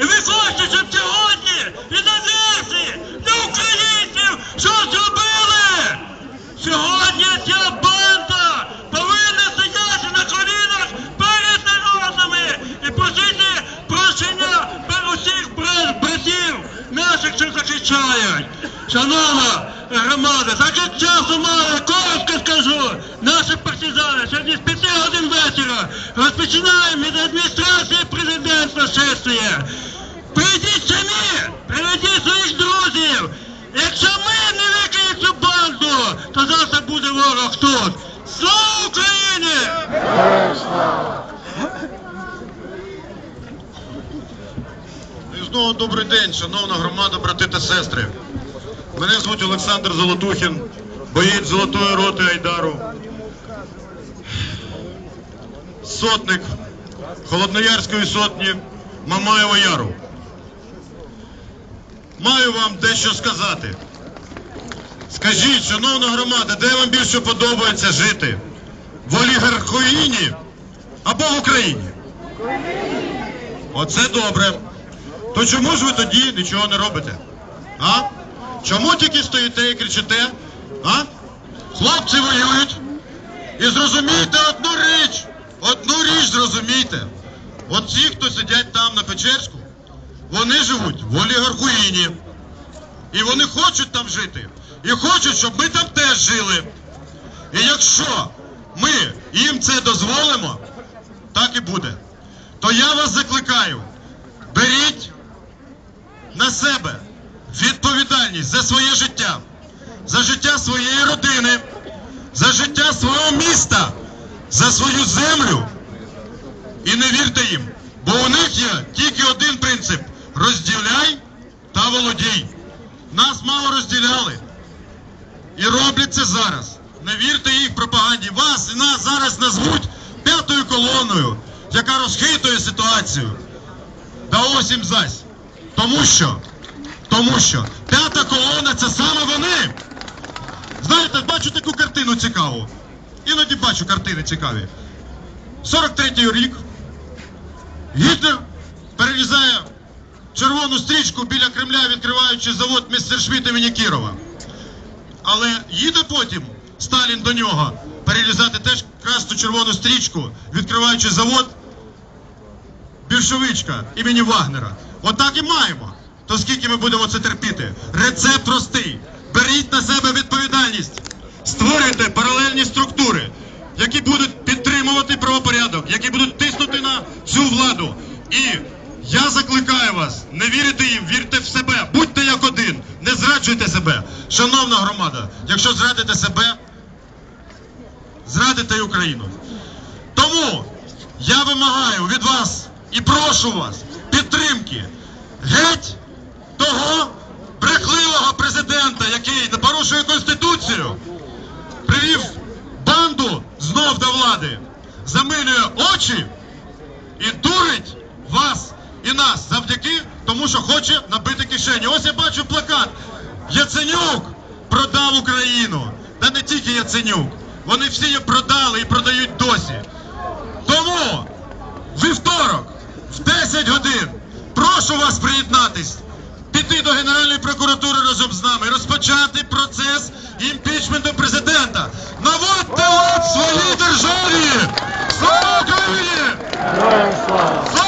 І ви хочете, щоб сьогодні іноземці для українців що зробили? Сьогодні ця банда повинна стояти на колінах перед народами і просити прощення усіх братів наших, що захищають. Шановна громада, як часу мало, коротко скажу, наші партизани сьогодні з п'яти годин вечора розпочинаємо від адміністрації президента шествия. Прийдіть самі, приведіть своїх друзів. Якщо ми не викинемо цю банду, то завтра буде ворог тут. Слава Україні! І знову добрий день, шановна громада, брати та сестри. Мене звуть Олександр Золотухін, боєць Золотої роти Айдару. Сотник Холодноярської сотні Мамаєва Яру. Маю вам дещо сказати. Скажіть, шановна громада, де вам більше подобається жити? В олігархоїні або в Україні? Оце добре. То чому ж ви тоді нічого не робите? А? Чому тільки стоїте і кричите? А? Хлопці воюють. І зрозумійте одну річ. Одну річ зрозумійте. От ті, хто сидять там на Печерську, вони живуть в олігархуїні. І вони хочуть там жити. І хочуть, щоб ми там теж жили. І якщо ми їм це дозволимо, так і буде. То я вас закликаю, беріть на себе відповідальність за своє життя, за життя своєї родини, за життя свого міста, за свою землю. І не вірте їм, бо у них є тільки один принцип: розділяй та володій. Нас мало розділяли. І роблять це зараз. Не вірте їх пропаганді. Вас і нас зараз назвуть п'ятою колоною, яка розхитує ситуацію. Да ось зась. Тому що, тому що п'ята колона це саме вони. Знаєте, бачу таку картину цікаву. Іноді бачу картини цікаві. 43-й рік. Гітлер перерізає червону стрічку біля Кремля, відкриваючи завод Містершміт імені Кірова. Але їде потім Сталін до нього перерізати теж красну червону стрічку, відкриваючи завод більшовичка імені Вагнера. Отак і маємо. То скільки ми будемо це терпіти? Рецепт простий. Беріть на себе відповідальність. Створюйте паралельні структури, які будуть підтримувати правопорядок, які будуть тиснути на цю владу. І я закликаю вас, не вірите їм, вірте в себе, будьте як один, не зраджуйте себе. Шановна громада, якщо зрадите себе, зрадите і Україну. Тому я вимагаю від вас і прошу вас підтримки геть того брехливого президента, який не порушує конституцію, привів банду знов до влади, замилює очі і дурить вас і нас завдяки тому, що хоче набити кишені. Ось я бачу плакат. Яценюк продав Україну. Та не тільки Яценюк. Вони всі її продали і продають досі. Тому вівторок в 10 годин прошу вас приєднатись, піти до Генеральної прокуратури разом з нами, розпочати процес імпічменту президента. Наводьте лад своїй державі! Слава Україні! Слава